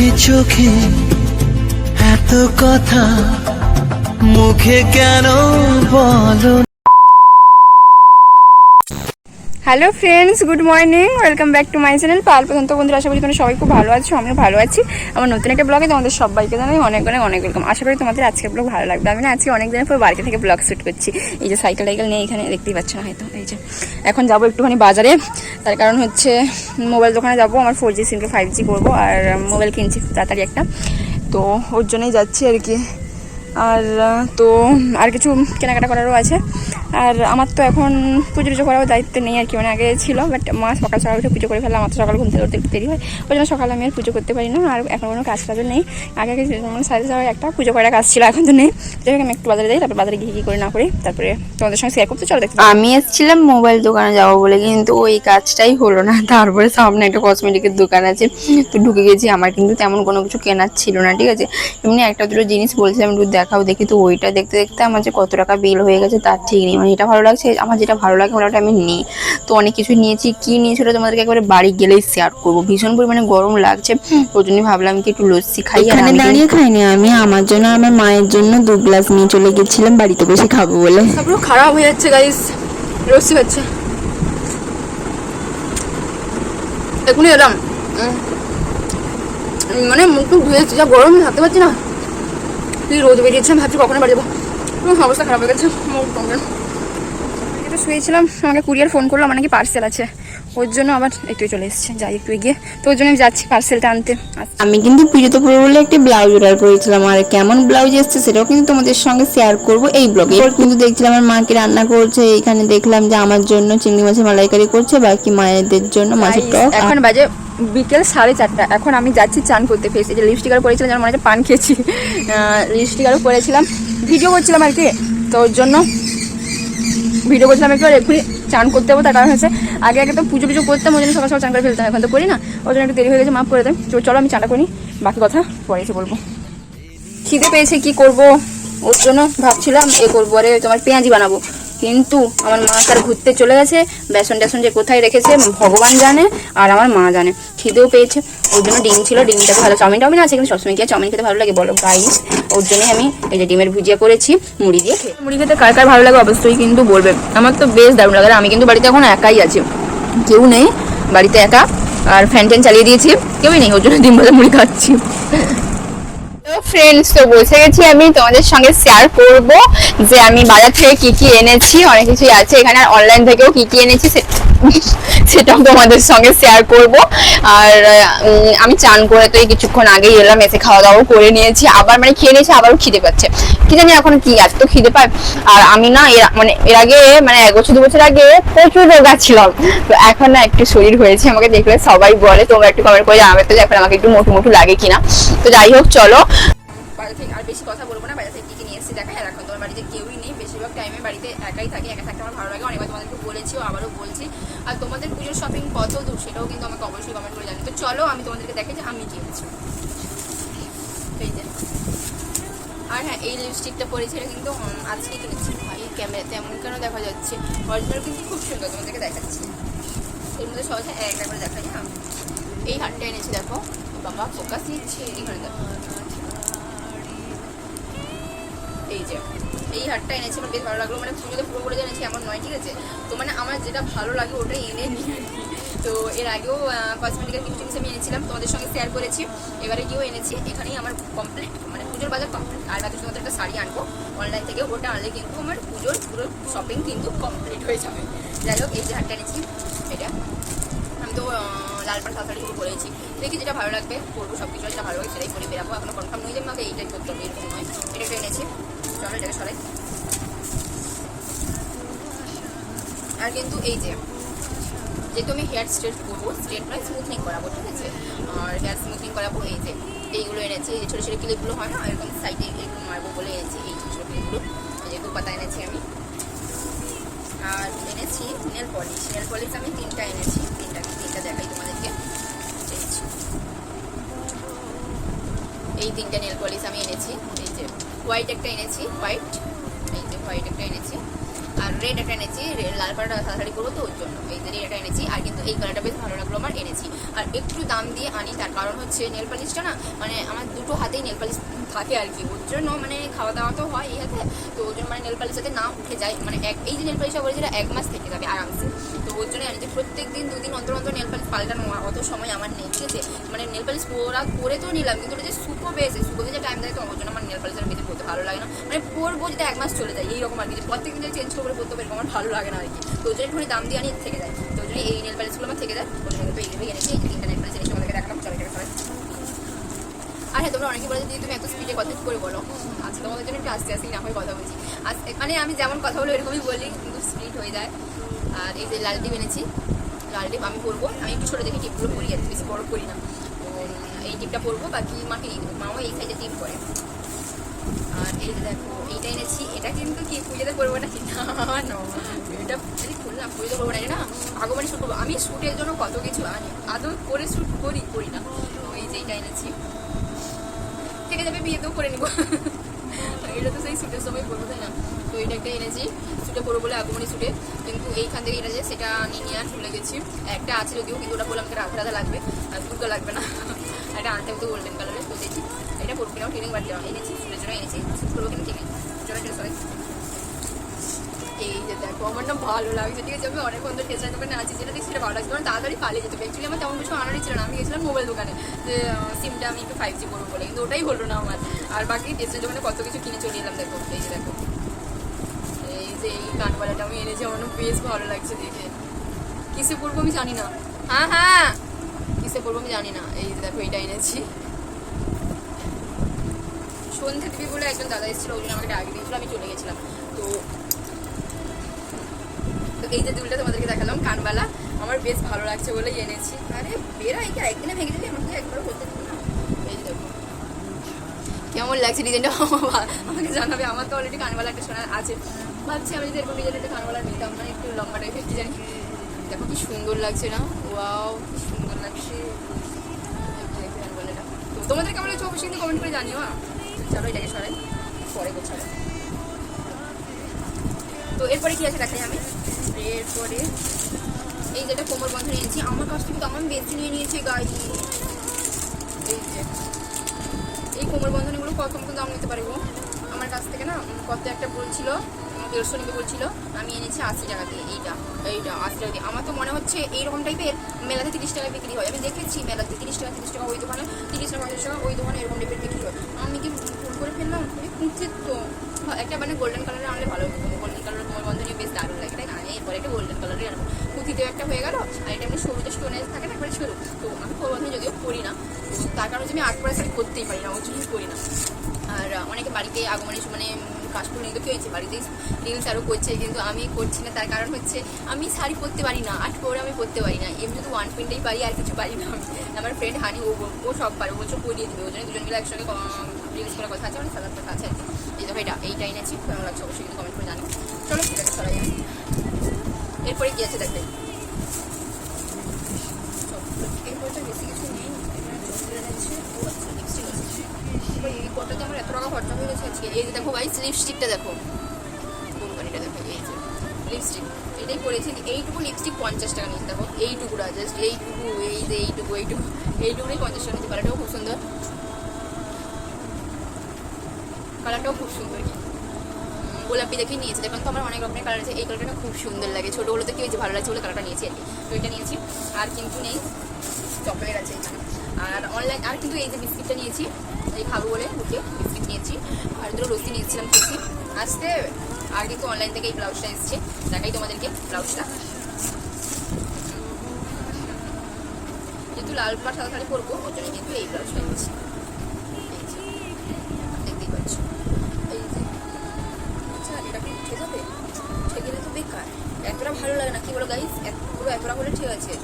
চোখে চোখে এত কথা মুখে কেন বলো hello friends, good morning. Welcome back to my channel পাল পর্যন্ত বন্ধুরা, আশা করি তোমরা সবাই খুব ভালো আছো, আমিও ভালো আছি। আমার নতুন একটা ব্লগে তোমাদের সবাইকে জানাই অনেক অনেক অনেক ওয়েলকাম আশা করি তোমাদের আজকে ব্লগ ভালো লাগবে। আমি না আজকে অনেক দিনের পর বাড়িতে থেকে ব্লগ শ্যুট করছি। এই যে সাইকেল টাইকেল নিয়ে এখানে দেখতেই পাচ্ছ না হয়তো, এই যে। এখন যাব একটুখানি বাজারে। তার কারণ হচ্ছে মোবাইল দোকানে যাব, আমার ফোর জি সিমকে ফাইভ জি করব, আর মোবাইল কিনছি তাড়াতাড়ি একটা। তো ওর জন্যই যাচ্ছি আর কি। আর তো আর কিছু কেনাকাটা করারও আছে। আর আমার তো এখন পুজো টুজো করার দায়িত্ব নেই আর কি মানে আগে ছিল বাট মা সকাল সকাল উঠে পুজো করে ফেললাম, আমার তো সকাল ঘুম থেকে উঠতে দেরি হয়, ওই জন্য সকালে আমি আর পুজো করতে পারি না, আর এখন কোনো কাজ টাজও নেই। আগে আগে মানে সাড়ে সাড়ে একটা পুজো করার কাজ ছিল, এখন তো নেই। হোক, আমি একটু বাজারে যাই, তারপর বাজারে গিয়ে কী করে না করি, তারপরে তোমাদের সঙ্গে শেয়ার করতে, চলো দেখতে আমি এসেছিলাম মোবাইল দোকানে যাব বলে, কিন্তু ওই কাজটাই হলো না, তারপরে সামনে একটা কসমেটিকের দোকান আছে, তো ঢুকে গেছি, আমার কিন্তু তেমন কোনো কিছু কেনার ছিল না, ঠিক আছে? এমনি একটা দুটো জিনিস বলছিলাম, একটু দেখাও দেখি তো ওইটা দেখতে দেখতে আমার যে কত টাকা বিল হয়ে গেছে তার ঠিক নেই। মানে এটা ভালো লাগছে আমার যেটা ভালো লাগে ওটা আমি নিই। তো অনেক কিছু নিয়েছি কি নিয়েছিল তোমাদেরকে একবারে বাড়ি গেলেই শেয়ার করব। ভীষণ পরিমাণে গরম লাগছে ওই জন্যই ভাবলাম কি একটু লস্যি খাই এখানে দাঁড়িয়ে খাইনি আমি আমার জন্য আমার মায়ের জন্য দু গ্লাস নিয়ে চলে গেছিলাম বাড়িতে বসে খাব বলে। পুরো খারাপ হয়ে যাচ্ছে গাইস লস্যি হচ্ছে এখনই এলাম মানে মুখ টুক ধুয়েছি যা গরম থাকতে পারছি না। তুই রোদ বেরিয়েছে আমি ভাবছি কখনো বাড়ি যাব। অবস্থা খারাপ হয়ে গেছে। মুখ শুয়েছিলাম আমাকে কুরিয়ার ফোন করল আমার নাকি পার্সেল আছে। ওর জন্য আবার একটু চলে এসেছে যাই একটু এগিয়ে। তো ওর জন্য আমি যাচ্ছি পার্সেলটা আনতে। আচ্ছা। আমি কিন্তু পুজোতে পরবো বলে একটি ব্লাউজ অর্ডার করেছিলাম আর কেমন ব্লাউজ এসছে সেটাও কিন্তু তোমাদের সঙ্গে শেয়ার করব এই ব্লগে কিন্তু দেখছিলাম আমার মাকে রান্না করছে এখানে দেখলাম যে আমার জন্য চিংড়ি মাছের মালাইকারি করছে বাকি মায়েদের জন্য মাছের টক। এখন বাজে বিকেল সাড়ে চারটা। এখন আমি যাচ্ছি চান করতে ফেস এই যে লিপস্টিক আরও পরেছিলাম যেন মনে হচ্ছে পান খেয়েছি। লিপস্টিক আরও পরেছিলাম। ভিডিও করছিলাম আর কি। তো ওর জন্য ভিডিও করছিলাম একটু আর এক্ষুনি চান করতে হবে তার কারণ হচ্ছে, আগে আগে তো পুজো পুজো করতাম, ওই জন্য সকাল সকাল চান করে ফেলতাম। এখন তো করি না। ওই জন্য একটু দেরি হয়ে গেছে, মাফ করে দেয় চলো, আমি চানটা করি। বাকি কথা পরে এসে বলব। খিদে পেয়েছে, কি করব? ওর জন্য ভাবছিলাম এ করব, আরে তোমার পেঁয়াজি বানাবো। কিন্তু আমার মা তার ঘুরতে চলে গেছে। বেসন টেসন যে কোথায় রেখেছে, ভগবান জানে আর আমার মা জানে। খিদেও পেয়েছে। ওর জন্য ডিম ছিল ডিমটাকে ভালো। চাউমিন টাউমিন আছে, কিন্তু সবসময় কি চাউমিন খেতে ভালো লাগে বলো? গাইস ওর জন্যই আমি এই যে ডিমের ভুজিয়া করেছি, মুড়ি দিয়ে মুড়ি খেতে কার কার ভালো লাগে অবশ্যই কিন্তু বলবে। আমার তো বেশ দারুণ লাগে। আমি কিন্তু বাড়িতে এখন একাই আছি। কেউ নেই, বাড়িতে একা। আর ফ্যান ট্যান চালিয়ে দিয়েছি। কেউই নেই, ওর জন্য ডিম ভাজা মুড়ি খাচ্ছি। ফ্রেন্ডস তো বসে গেছি আমি তোমাদের সঙ্গে শেয়ার করব যে আমি বাজার থেকে কি কি এনেছি, অনেক কিছুই আছে এখানে অনলাইন থেকেও কি কি এনেছি সেটাও তোমাদের সঙ্গে শেয়ার করব। আর আমি চান করে তো এই কিছুক্ষণ আগেই এলাম, এসে খাওয়া দাওয়া করে নিয়েছি। আবার মানে খেয়ে নিয়েছি, আবারও খিদে পাচ্ছে। কি জানি এখন কি আছে, তো খিদে পায়। আর আমি না মানে এর আগে মানে এক বছর, দু বছর আগে প্রচুর রোগা ছিলাম। তো এখন না একটু শরীর হয়েছে, আমাকে দেখলে সবাই বলে, তোমরা একটু কমেন্ট করে জানাবে তো এখন আমাকে একটু মোটু মোটু লাগে কিনা। তো যাই হোক, চলো। থেকে আর বেশি কথা বলব না বাড়ি থেকে কি কি নিয়ে এসেছি আর এখন তোমার বাড়িতে কেউই নেই। বেশিরভাগ টাইমে বাড়িতে একাই থাকি, একা থাকতে আমার ভালো লাগে। অনেকবার তোমাদেরকে বলেছিও, আবারও বলছি। আর তোমাদের পুজোর শপিং কত দূর, সেটাও কিন্তু আমাকে অবশ্যই কমেন্ট করে জানি তো চলো, আমি তোমাদেরকে দেখাই যে আমি কিনেছি এই যে। আর হ্যাঁ এই লিপস্টিকটা পরেছি, এটা কিন্তু আজকে কিনেছি। ভাই ক্যামেরাতে এমন কেন দেখা যাচ্ছে? অরিজিনাল কিন্তু খুব সুন্দর, তোমাদেরকে দেখাচ্ছি। এর মধ্যে সহজে একটা করে দেখা যায় এই হারটা এনেছি, দেখো। বাবা ফোকাস নিচ্ছে এখানে দেখো। এই যে। এই হারটা এনেছি, আমার বেশ ভালো লাগল। মানে পুজোতে পুরো করে এনেছি এমন নয়, ঠিক আছে? তো মানে আমার যেটা ভালো লাগে ওটাই এনে তো এর আগেও কসমেটিকের কিছু জিনিস আমি এনেছিলাম, তোমাদের সঙ্গে শেয়ার করেছি। এবারে গিয়েও এনেছি। এখানেই আমার কমপ্লিট মানে পুজোর বাজার কমপ্লিট আর বাকি তোমাদের একটা শাড়ি আনব অনলাইন থেকে ওটা আনলে কিন্তু আমার পুজোর পুরো শপিং কিন্তু কমপ্লিট হয়ে যাবে। যাই হোক, এই যে হারটা এনেছি, এটা। আমি তো লাল পাড় শাড়ি পরেছি দেখি যেটা ভালো লাগবে, পরবো সব কিছু যেটা ভালো লাগে সেটাই পরে বেরাবো। এখনও কনফার্ম নয় যে আমাকে এইটাই করতে হবে, এরকম নয়। এটা এনেছি। চলো এটাকে সরাই আর কিন্তু এই যে যেহেতু আমি হেয়ার স্ট্রেট করব স্ট্রেট নয় স্মুথনিং করাবো, ঠিক আছে? আর হেয়ার স্মুথনিং করাবো এই যে, এইগুলো এনেছি, এই ছোটো ছোটো ক্লিপগুলো হয় না? এরকম সাইডে এরকম মারবো বলে এনেছি এই ছোটো ছোটো ক্লিপগুলো। এই যে পাতা এনেছি আমি। আর এনেছি নেল পলিশ নেল পলিশ আমি তিনটা এনেছি। তিনটা তিনটা দেখাই তোমাদেরকে। এই তিনটা নেল পলিশ আমি এনেছি। হোয়াইট একটা এনেছি হোয়াইট এই যে হোয়াইট একটা এনেছি। আর রেড একটা এনেছি লাল পাড়া তাড়াতাড়ি করব তো ওর জন্য। এই যে রেড একটা এনেছি, আর কিন্তু এই কালারটা বেশ ভালো লাগল আমার এনেছি। আর একটু দাম দিয়ে আনি, তার কারণ হচ্ছে নেল পালিশটা না মানে আমার দুটো হাতেই নেল পালিশ থাকে আর কি। ওর জন্য মানে খাওয়া দাওয়া তো হয় এই হাতে, তো ওর জন্য মানে নেল পালিশ যাতে না উঠে যায় মানে এক, এই যে নেল পালিশটা বলেছিল এক মাস থেকে যাবে আরামসে। তো ওর জন্য আনি যে প্রত্যেক দিন দুদিন অন্তর অন্তর নেল পালিশ পাল্টানো অত সময় আমার নেই, ঠিক আছে? মানে নেল পালিশ পোড়া করে তো নিলাম, কিন্তু ওটা যে শুকো বেশ শুকোতে যে টাইম দেয় তো ওর জন্য আমার নেল পালিশের বেশি পড়তে ভালো লাগে না। মানে পরবো যদি এক মাস চলে যায়, এইরকম আর কি। প্রত্যেক দিন চেঞ্জ করে পড়তে পারি আমার ভালো লাগে না আর কি। তো ওই জন্য একটুখানি দাম দিয়ে আনি, থেকে যায়। তো জন্য এই নেল পালিশগুলো আমার থেকে যায়। ওই জন্য কিন্তু এইভাবে এনেছি এই তিনটা নেল পালিশ এনেছি আমাদেরকে দেখালাম, চলে গেছে আর হ্যাঁ তোমরা অনেকে বলে যে তুমি এত স্পিডে কথা করে বলো। আচ্ছা তোমাদের জন্য একটু আস্তে আস্তেই না হয় কথা বলছি। আস্তে মানে আমি যেমন কথা বলো এরকমই বলি, কিন্তু স্পিড হয়ে যায়। আর এই যে লাল টিপ এনেছি, লাল টিপ আমি পরবো। আমি একটু ছোটো দেখে টিপগুলো পরি আর বেশি বড় করি না। এই টিপটা পরবো, বাকি মাকে মাও এই সাইডে টিপ পরে। আর এই যে দেখো, এইটা এনেছি, এটা কিন্তু কি পুজোতে করব না কি না না এটা যদি খুললাম পুজোতে করব না না, আগমনে শ্যুট করব আমি শ্যুটের জন্য কত কিছু আনি, আদৌ করে শ্যুট করি করি না। এই যে এইটা এনেছি। থেকে যাবে বিয়েতেও করে নিবো। এটা তো সেই শ্যুটের সময় করব তাই না? তো এটা একটা এনেছি শ্যুটে পরবো বলে আগমনী শ্যুটে কিন্তু এইখান থেকে এটা যে সেটা নিয়ে নিয়ে আর চলে গেছি। একটা আছে যদিও, কিন্তু ওটা বললাম রাধা রাধা লাগবে, আর দুটো লাগবে না। এটা আনতে তো গোল্ডেন কালারের তো দেখি। এটা পরবো কিনা ট্রেনিং বাড়তে এনেছি শ্যুটের জন্য এনেছি করব কিনা ঠিক আছে এই যে দেখো, আমার না ভালো লাগছে, ঠিক আছে? আমি অনেক বন্ধু টেস্টার দোকানে আছি যেটা দেখছি সেটা ভালো লাগছে তাড়াতাড়ি পালিয়ে যেতে অ্যাকচুয়ালি আমার তেমন কিছু আনারই ছিল না। আমি গেছিলাম মোবাইল দোকানে, যে সিমটা আমি একটু ফাইভ জি করব বলে, কিন্তু ওটাই হলো না আমার। আর বাকি টেস্টার দোকানে কত কিছু কিনে চলে এলাম, দেখো, এই যে দেখো। এই যে এই কানবালাটা আমি এনেছি, আমার বেশ ভালো লাগছে দেখে। কিসে পরবো আমি জানি না। হ্যাঁ হ্যাঁ। কিসে পরবো আমি জানি না। এই যে দেখো, এইটা এনেছি। সন্ধ্যে দিবি বলে একজন দাদা এসেছিল ওই জন্য আমাকে আগে দিয়েছিল, আমি চলে গেছিলাম। তো তো এই যে দুলটা তোমাদেরকে দেখালাম, কানবালা, আমার বেশ ভালো লাগছে বলেই এনেছি। আরে বেরা এটা একদিনে ভেঙে যাবে আমাকে একবার করতে দিবি না? এই দেখো। কেমন লাগছে ডিজাইনটা? আমাকে জানাবে, আমার তো অলরেডি কানবালা একটা শোনা আছে। ভাবছি আমি যদি এরকম ডিজাইন একটা কানবালা নিতাম না একটু লম্বা টাইপের কি জানি দেখো কি সুন্দর লাগছে না? ওয়াও, কি সুন্দর লাগছে। তো তোমাদের কেমন লাগছে অবশ্যই কিন্তু কমেন্ট করে জানিও হ্যাঁ। চলো, এটাকে সরাই। পরে গোছাবো। তো এরপরে কি আছে দেখাই আমি? এরপরে এই যেটা কোমর বন্ধ নিয়েছি, আমার কাছ থেকে তো আমার বেশি নিয়ে নিয়েছে গাড়ি। এই যে, এই কোমর বন্ধনীগুলো কত মতো দাম নিতে পারব আমার কাছ থেকে না কত একটা বলছিল দেড়শো নিতে বলছিল আমি এনেছি আশি টাকা দিয়ে এইটা এইটা আশি টাকা দিয়ে। আমার তো মনে হচ্ছে এইরকম টাইপের মেলাতে তিরিশ টাকায় বিক্রি হয়। আমি দেখেছি মেলাতে তিরিশ টাকা তিরিশ টাকা ওই দোকানে তিরিশ টাকা পঞ্চাশ টাকা ওই দোকানে এরকম টাইপের বিক্রি হয়। আমি কি ভুল করে ফেললাম? কুঞ্চিত তো। হ্যাঁ, একটা মানে গোল্ডেন কালারে আনলে ভালো হতো। গোল্ডেন কালারের কোমর নিয়ে বেশ দারুণ লাগে তাই না? এরপরে একটা গোল্ডেন কালারই আনব কুচিতেও একটা হয়ে গেল আর এটা এমনি সরুতে স্টোনেজ থাকে না একবারে সরু। তো আমি কোমর যদিও করি না তার কারণে হচ্ছে আমি আট পরে শাড়ি করতেই পারি না ওই করি না। আর অনেকে বাড়িতে আগমনে মানে কাশফুল নিয়ে তো হয়েছে? বাড়িতে রিলস আরও করছে, কিন্তু আমি করছি না। তার কারণ হচ্ছে, আমি শাড়ি পরতে পারি না আর্ট পরে আমি পরতে পারি না। এমনি শুধু ওয়ান পিনটাই পারি, আর কিছু পারি না আমার ফ্রেন্ড হানি, ও ও সব পারে, ও বলছে পরিয়ে দিবে। ওই জন্য দুজন মিলে একসঙ্গে রিলস করার কথা আছে, অনেক কথা আছে কি। এই দেখো, এটা, এইটা এনেছি, কেমন লাগছে অবশ্যই কিন্তু কমেন্ট করে জানি চলো, ঠিক আছে এরপরে কি আছে দেখবে এরপরে তো বেশি কিছু নেই এখানে চোখ এনেছে ও আচ্ছা লিপস্টিক আছে আমার খরচা হয়ে গেছে এই যে দেখো ভাই লিপস্টিকটা দেখো। দেখো? এই যে লিপস্টিক এটাই লিপস্টিক পঞ্চাশ টাকা দেখো জাস্ট এই যে পঞ্চাশ টাকা কালারটাও খুব সুন্দর। কালারটাও খুব সুন্দর গোলাপি দেখে নিয়েছি। দেখুন তো, আমার অনেক রকমের কালার আছে। এই কালারটা খুব সুন্দর লাগে। ছোটোগুলোতে কি হয়েছে, ভালো লাগছে বলে কালারটা নিয়েছি আর কি। তো এটা নিয়েছি। আর কিন্তু নেই। চকলেট আছে এখানে। অনলাইন আর কিন্তু এই যে বিস্কিটটা নিয়েছি, এই খাব বলে বুকে বিস্কিট নিয়েছি, আর দুটো লস্যি নিয়েছিলাম খুশি আসতে আর কিন্তু অনলাইন থেকে এই ব্লাউজটা এসছে, দেখাই তোমাদেরকে ব্লাউজটা। যেহেতু লাল পাড় সাদা শাড়ি পরবো, ওর জন্য কিন্তু এই ব্লাউজটা নিয়েছি দেখতেই পাচ্ছ। এই যে আচ্ছা এটা কি উঠে যাবে উঠে তো বেকার। এতটা ভালো লাগে না, কি বলো গাইস পুরো এতটা হলে ঠিক আছে।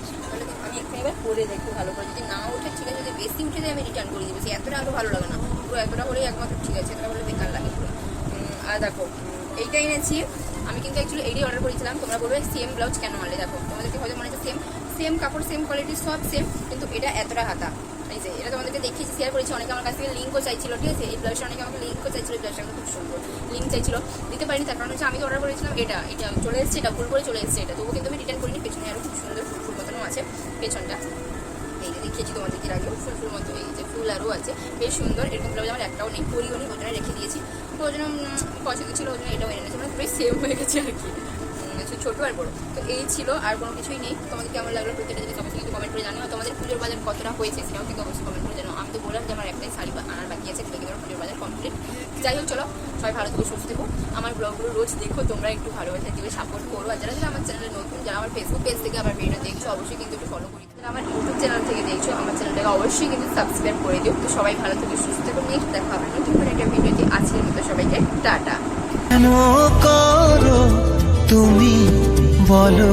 আমি এবার পরে দেখব ভালো করে। যদি না ওঠে, ঠিক আছে, যদি বেশি উঠে যায়, আমি রিটার্ন করে দিবো। সে এতটা আরও ভালো লাগে না। পুরো এতটা হলেই একমাত্র ঠিক আছে, এতটা হলে বেকার লাগে পুরো। আর দেখো এইটা এনেছি। আমি কিন্তু অ্যাকচুয়ালি এইটাই অর্ডার করেছিলাম। তোমরা বলবে সেম ব্লাউজ কেন আনলে? দেখো, তোমাদেরকে হয়তো মনে হচ্ছে সেম সেম কাপড় সেম কোয়ালিটি সব সেম কিন্তু এটা এতটা হাতা। এই যে, এটা তোমাদেরকে দেখিয়েছি শেয়ার করেছি। অনেকে আমার কাছ থেকে লিঙ্কও চাইছিল, ঠিক আছে? এই ব্লাউজটা অনেকে আমাকে লিঙ্কও চাইছিল ব্লাউজটা খুব সুন্দর। লিঙ্ক চাইছিল। দিতে পারিনি, তার কারণ হচ্ছে আমি তো অর্ডার করেছিলাম, এটা এটা চলে এসেছে, এটা ভুল করে চলে এসেছে, এটা। তবু কিন্তু আমি রিটার্ন করিনি, পেছনে আরও খুব সুন্দর আছে, পেছনটা। এই যে দেখিয়েছি তোমাদেরকে আগেও ফুল ফুল মতো এই যে ফুল আরও আছে। বেশ সুন্দর, এরকম ব্লাউজ আমার একটাও নেই। করিও নেই, ওখানে রেখে দিয়েছি। তো ওই জন্য পছন্দ ছিল ওই জন্য এটাও এনে নিয়েছি মানে সেম হয়ে গেছে আর কি। ছোটো আর বড়ো। তো এই ছিল, আর কোনো কিছুই নেই। তোমাদের কেমন লাগল প্রত্যেকটা জিনিস অবশ্যই কিন্তু কমেন্ট করে জানিও। তোমাদের পুজোর বাজার কতটা হয়েছে সেটাও কিন্তু অবশ্যই কমেন্ট করে তো বললাম যে আমার একটাই শাড়ি আনার বাকি আছে সেটা কিন্তু আমার পুজোর বাজার কমপ্লিট যাই হোক, চলো, সবাই ভালো থেকে, সুস্থ থেকো। আমার ব্লগগুলো রোজ দেখো, তোমরা একটু ভালোবাসা দিবে সাপোর্ট করো। আর যারা যারা আমার চ্যানেলে নতুন, যারা আমার ফেসবুক পেজ থেকে আমার ভিডিও দেখছ, অবশ্যই কিন্তু একটু ফলো করি আমার ইউটিউব চ্যানেল থেকে দেখছ, আমার চ্যানেলটাকে অবশ্যই কিন্তু সাবস্ক্রাইব করে দিও। তো সবাই ভালো থেকে, সুস্থ থেকো। নেক্সট দেখা হবে নতুন করে একটা ভিডিওতে। আজকের মতো সবাইকে টাটা। তুমি বলো?